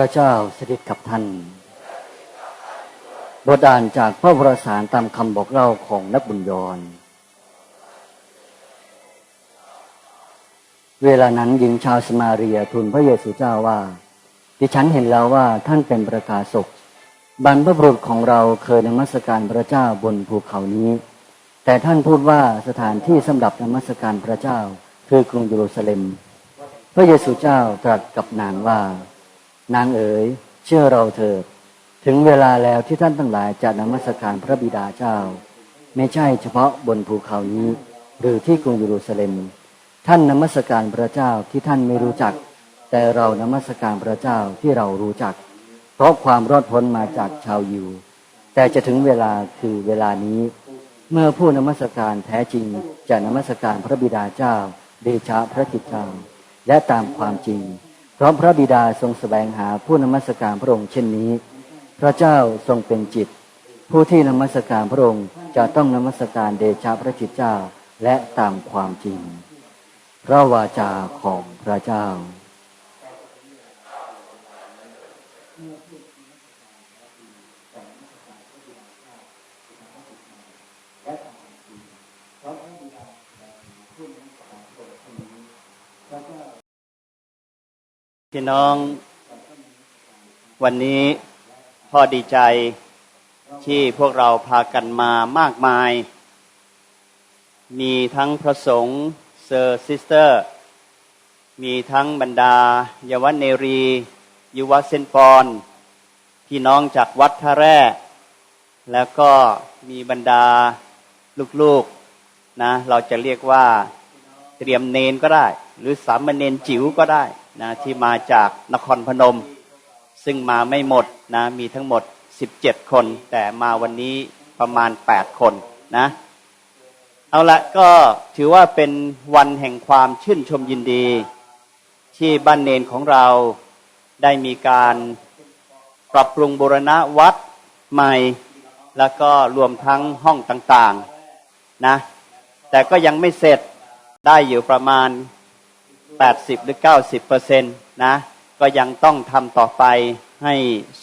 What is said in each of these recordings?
พระเจ้าสถิตกับท่าน บทอ่านจากพระวรสารตามคำบอกเล่าของนักบุญยรเวลานั้นหญิงชาวสมาเรียทูลพระเยซูเจ้าว่า ดิฉันเห็นแล้วว่าท่านเป็นประกาศกบรรพบุรุษของเราเคยนมัสการพระเจ้าบนภูเขานี้ แต่ท่านพูดว่าสถานที่สำหรับนมัสการพระเจ้าคือกรุงเยรูซาเล็ม พระเยซูเจ้าตรัสกับนางว่า นางเอ๋ยเชื่อเราเถิด ถึงเวลาแล้วที่ท่านทั้งหลายจะนมัสการพระบิดาเจ้า ไม่ใช่เฉพาะบนภูเขานี้ หรือที่กรุงเยรูซาเล็ม ท่านนมัสการพระเจ้าที่ท่านไม่รู้จัก แต่เรานมัสการพระเจ้าที่เรารู้จัก เพราะความรอดพ้นมาจากชาวยิว แต่จะถึงเวลาคือเวลานี้ เมื่อผู้นมัสการแท้จริงจะนมัสการพระบิดาเจ้า เดชะพระจิตเจ้าและตามความจริง พราะพระบิดาทรงสแสวงหาผู้นมัสการพระองค์เช่นนี้ พระเจ้าทรงเป็นจิต ผู้ที่นมัสการพระองค์จะต้องนมัสการเดชะพระจิตเจ้าและตามความจริง พระวาจาของพระเจ้า พี่น้องวันนี้พ่อดีใจที่พวกเราพากันมามากมาย มีทั้งพระสงฆ์เซอร์ซิสเตอร์ มีทั้งบรรดาเยาวเนรี ยุวเซนปอนพี่น้องจากวัดท่าแร่ แล้วก็มีบรรดาลูกๆนะเราจะเรียกว่าเตรียมเนนก็ได้ หรือสามเณรจิ๋วก็ได้ นะที่มาจากนครพนม ซึ่งมาไม่หมดนะมีทั้งหมด 17 คน แต่มาวันนี้ประมาณ 8 คนนะเอาละก็ถือว่าเป็นวันแห่งความชื่นชมยินดี ที่บ้านเนนของเราได้มีการปรับปรุงบูรณะวัดใหม่ แล้วก็รวมทั้งห้องต่างๆนะแต่ก็ยังไม่เสร็จได้อยู่ประมาณ 80 หรือ 90เปอร์เซ็นต์นะก็ยังต้องทำต่อไปให้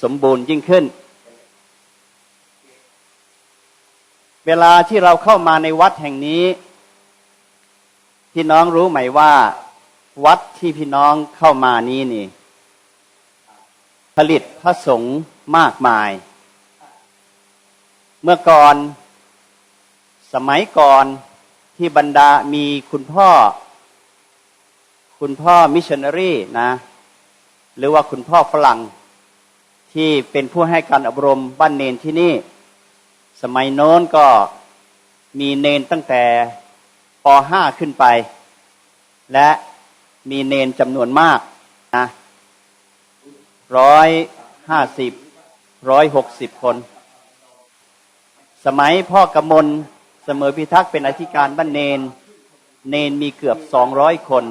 สมบูรณ์ยิ่งขึ้น เวลาที่เราเข้ามาในวัดแห่งนี้ พี่น้องรู้ไหมว่า วัดที่พี่น้องเข้ามานี้นี่ ผลิตพระสงฆ์มากมาย เมื่อก่อนสมัยก่อนที่บรรดามีคุณพ่อ คุณพ่อมิชชันนารีนะ หรือว่าคุณพ่อฝรั่งที่เป็นผู้ให้การอบรมบ้านเนนที่นี่ สมัยโน้นก็มีเนนตั้งแต่ป .5 ขึ้นไป และมีเนนจำนวนมากนะร้อยห้าสิบร้อยหกสิบคน สมัยพ่อกำมลเสมอพิทักษ์เป็นอธิการบ้านเนน เนนมีเกือบสองร้อยคน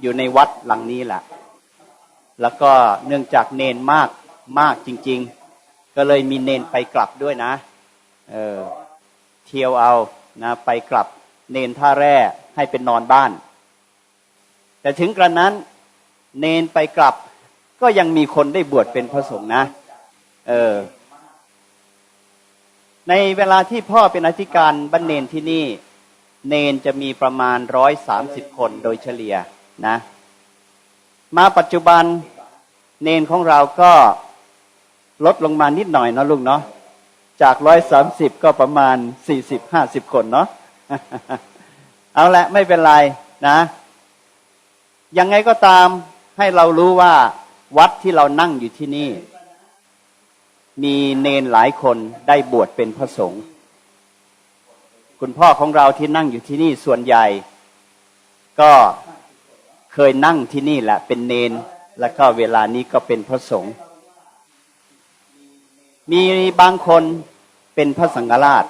อยู่ในวัดหลังนี้แหละ แล้วก็เนื่องจากเนนมากมากจริง ๆ ก็เลยมีเนนไปกลับด้วยนะ เออเที่ยวเอานะไปกลับเนนท่าแร่ให้เป็นนอนบ้าน แต่ถึงกระนั้น เนนไปกลับ ก็ยังมีคนได้บวชเป็นพระสงฆ์นะ เออ ในเวลาที่พ่อเป็นอธิการบ้านเนนที่นี่ เนนจะมีประมาณร้อยสามสิบคนโดยเฉลี่ย นะ มาปัจจุบันเนนของเราก็ลดลงมานิดหน่อยเนาะลุงเนาะจากร้อยสามสิบก็ประมาณสี่สิบห้าสิบคนเนาะเอาละไม่เป็นไรนะ ยังไงก็ตามให้เรารู้ว่าวัดที่เรานั่งอยู่ที่นี่ มีเนนหลายคนได้บวชเป็นพระสงฆ์คุณพ่อของเราที่นั่งอยู่ที่นี่ส่วนใหญ่ ก็ เคยนั่งที่นี่แหละ เป็นเนน แล้วก็เวลานี้ก็เป็นพระสงฆ์มีบางคนเป็นพระสังฆราช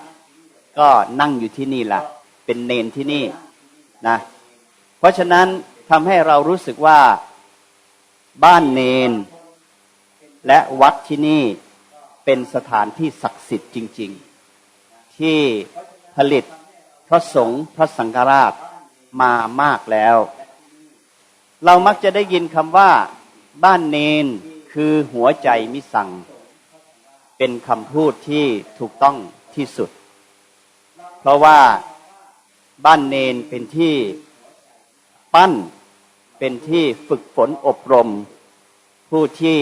ก็นั่งอยู่ที่นี่แหละเป็นเนนที่นี่นะ เพราะฉะนั้นทำให้เรารู้สึกว่าบ้านเนน และวัดที่นี่เป็นสถานที่ศักดิ์สิทธิ์จริง ๆ ที่ผลิตพระสงฆ์พระสังฆราชมามากแล้ว เรามักจะได้ยินคำว่า บ้านเนนคือหัวใจมิสั่งเป็นคำพูดที่ถูกต้องที่สุด เพราะว่าบ้านเนนเป็นที่ปั้นเป็นที่ฝึกฝนอบรม ผู้ที่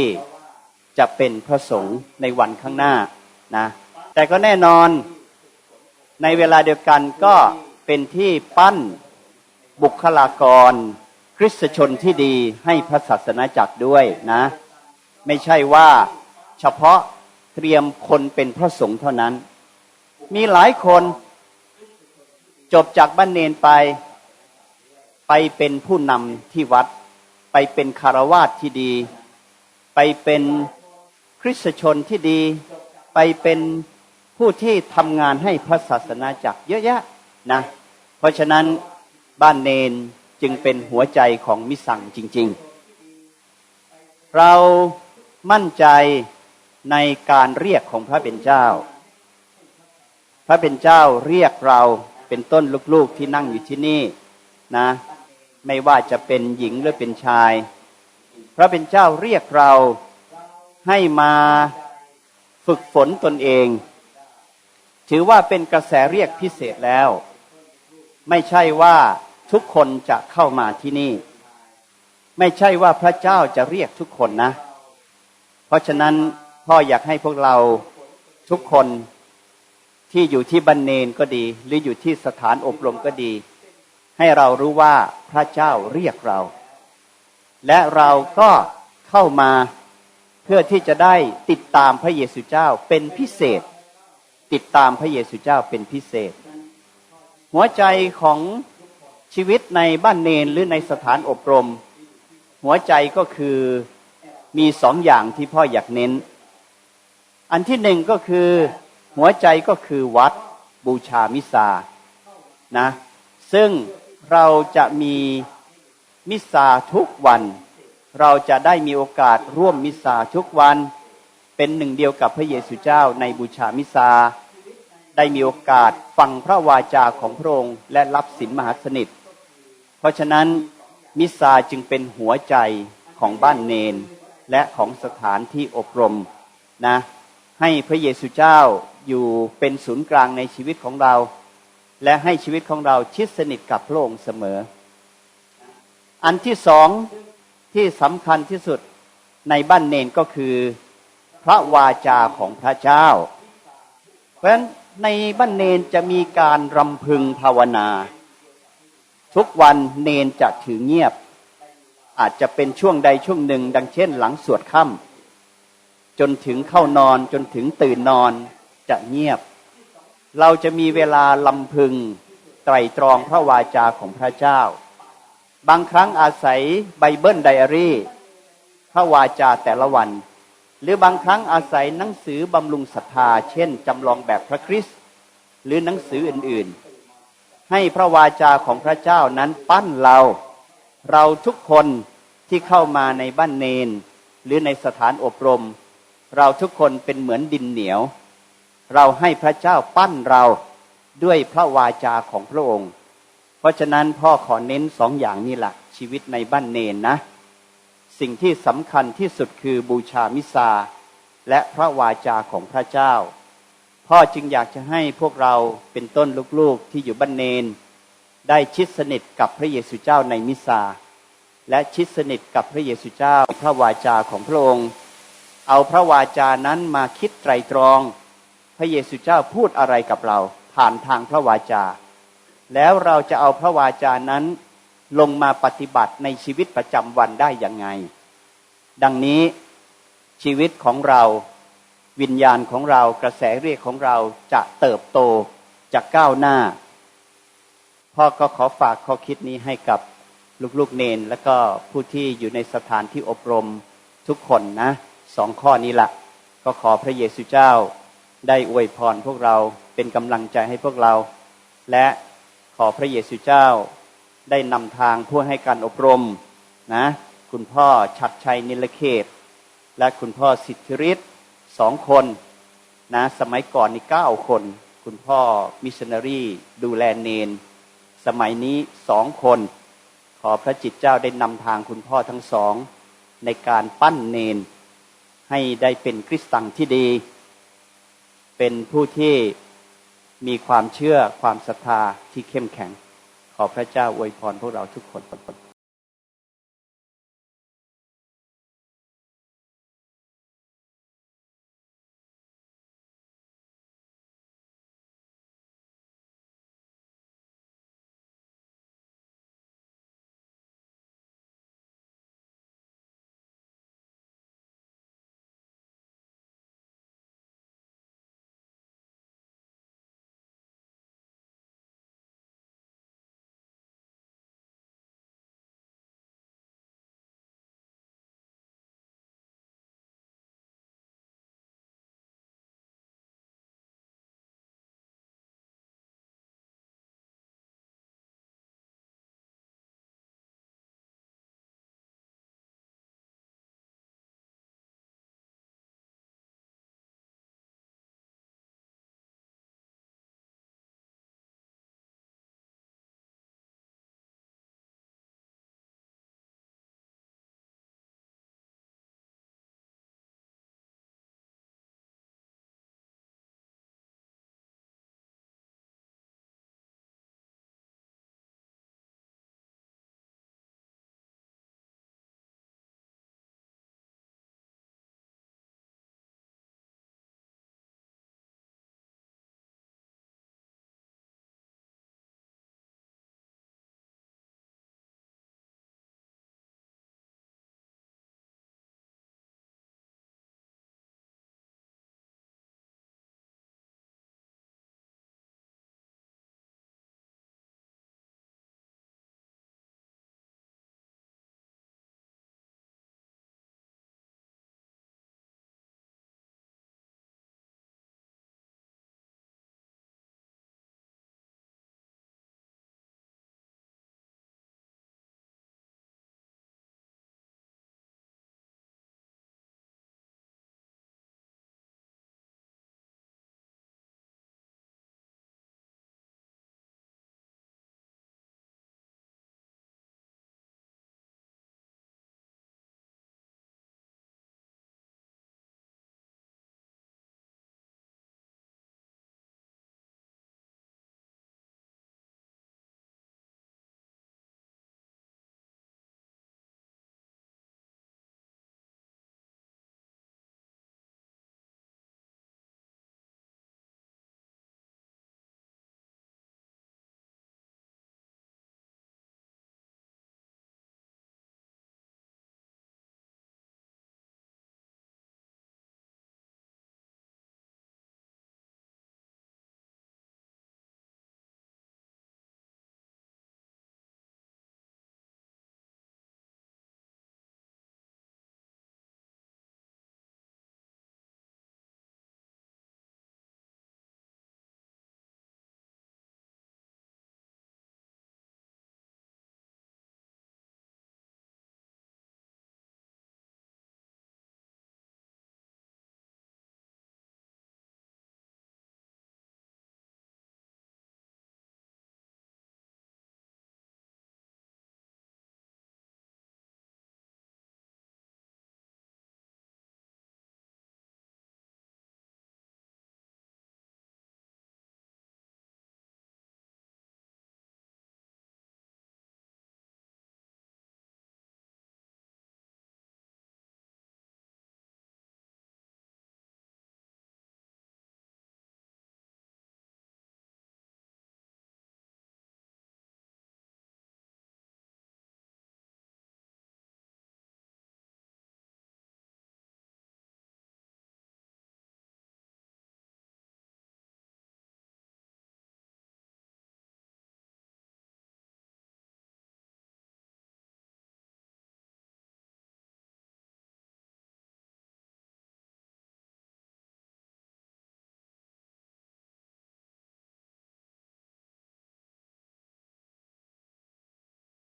จะเป็นพระสงฆ์ในวันข้างหน้านะแต่ก็แน่นอนในเวลาเดียวกันก็เป็นที่ปั้นบุคลากร ริสตชนที่ดีให้พระศาสนาจักรด้วยนะ ไม่ใช่ว่าเฉพาะเตรียมคนเป็นพระสงฆ์เท่านั้น มีหลายคนจบจากบ้านเนนไป ไปเป็นผู้นำที่วัด ไปเป็นคารวาสที่ดี ไปเป็นคริสตชนที่ดี ไปเป็นผู้ที่ทำงานให้พระศาสนาจักรเยอะแยะนะ เพราะฉะนั้นบ้านเนน จึงเป็นหัวใจของมิสังจริง ๆ เรามั่นใจในการเรียกของพระเป็นเจ้า พระเป็นเจ้าเรียกเราเป็นต้นลูกๆที่นั่งอยู่ที่นี่นะ ไม่ว่าจะเป็นหญิงหรือเป็นชาย พระเป็นเจ้าเรียกเราให้มาฝึกฝนตนเอง ถือว่าเป็นกระแสเรียกพิเศษแล้ว ไม่ใช่ว่า ทุกคนจะเข้ามาที่นี่ ไม่ใช่ว่าพระเจ้าจะเรียกทุกคนนะ เพราะฉะนั้นพ่ออยากให้พวกเราทุกคนที่อยู่ที่บันเนนก็ดี หรืออยู่ที่สถานอบรมก็ดี ให้เรารู้ว่าพระเจ้าเรียกเรา และเราก็เข้ามาเพื่อที่จะได้ติดตามพระเยซูเจ้าเป็นพิเศษ ติดตามพระเยซูเจ้าเป็นพิเศษ หัวใจของ ชีวิตในบ้านเนนหรือในสถานอบรม หัวใจก็คือมีสองอย่างที่พ่ออยากเน้น อันที่หนึ่งก็คือหัวใจก็คือวัดบูชามิสานะซึ่งเราจะมีมิสาทุกวัน เราจะได้มีโอกาสร่วมมิสาทุกวัน เป็นหนึ่งเดียวกับพระเยซูเจ้าในบูชามิสาได้มีโอกาสฟังพระวาจาของพระองค์และรับสินมหาสนิท เพราะฉะนั้นมิสาจึงเป็นหัวใจของบ้านเนน และของสถานที่อบรมนะให้พระเยซูเจ้าอยู่เป็นศูนย์กลางในชีวิตของเรา และให้ชีวิตของเราชิดสนิทกับพระองค์เสมอ อันที่สองที่สำคัญที่สุดในบ้านเนนก็คือพระวาจาของพระเจ้า เพราะฉะนั้นในบ้านเนนจะมีการรำพึงภาวนา ทุกวันเนนจะถือเงียบ อาจจะเป็นช่วงใดช่วงหนึ่ง ดังเช่นหลังสวดค่ำจนถึงเข้านอนจนถึงตื่นนอนจะเงียบ เราจะมีเวลาลำพึงไตรตรองพระวาจาของพระเจ้า บางครั้งอาศัยไบเบิลไดอารี่ พระวาจาแต่ละวัน หรือบางครั้งอาศัยหนังสือบำรุงศรัทธา เช่นจำลองแบบพระคริสต์หรือหนังสืออื่นๆ ให้พระวาจาของพระเจ้านั้นปั้นเรา เราทุกคนที่เข้ามาในบ้านเนน หรือในสถานอบรม เราทุกคนเป็นเหมือนดินเหนียว เราให้พระเจ้าปั้นเราด้วยพระวาจาของพระองค์ เพราะฉะนั้นพ่อขอเน้นสองอย่างนี้แหละชีวิตในบ้านเนนนะ สิ่งที่สำคัญที่สุดคือบูชามิสาและพระวาจาของพระเจ้า พ่อจึงอยากจะให้พวกเราเป็นต้นลูกๆที่อยู่บ้านเนน ได้ชิดสนิทกับพระเยซูเจ้าในมิสาและชิดสนิทกับพระเยซูเจ้าพระวาจาของพระองค์ เอาพระวาจานั้นมาคิดไตรตรอง พระเยซูเจ้าพูดอะไรกับเรา ผ่านทางพระวาจา แล้วเราจะเอาพระวาจานั้นลงมาปฏิบัติในชีวิตประจำวันได้อยังไง ดังนี้ชีวิตของเรา วิญญาณของเรากระแสเรียกของเราจะเติบโตจะก้าวหน้า พ่อก็ขอฝากข้อคิดนี้ให้กับลูกๆเนน และก็ผู้ที่อยู่ในสถานที่อบรมทุกคนนะสองข้อนี้ละก็ขอพระเยซูเจ้าได้อวยพรพวกเราเป็นกำลังใจให้พวกเรา และขอพระเยซูเจ้าได้นำทางผู้ให้การอบรมนะ คุณพ่อชัดชัยนิลเขต และคุณพ่อสิทธิฤทธิ์ สองคนนะสมัยก่อนนี่เก้าคน คุณพ่อมิชชันนารีดูแลเนน สมัยนี้สองคน ขอพระจิตเจ้าได้นำทางคุณพ่อทั้งสอง ในการปั้นเนน ให้ได้เป็นคริสตังที่ดี เป็นผู้ที่มีความเชื่อความศรัทธาที่เข้มแข็ง ขอพระเจ้าอวยพรพวกเราทุกคน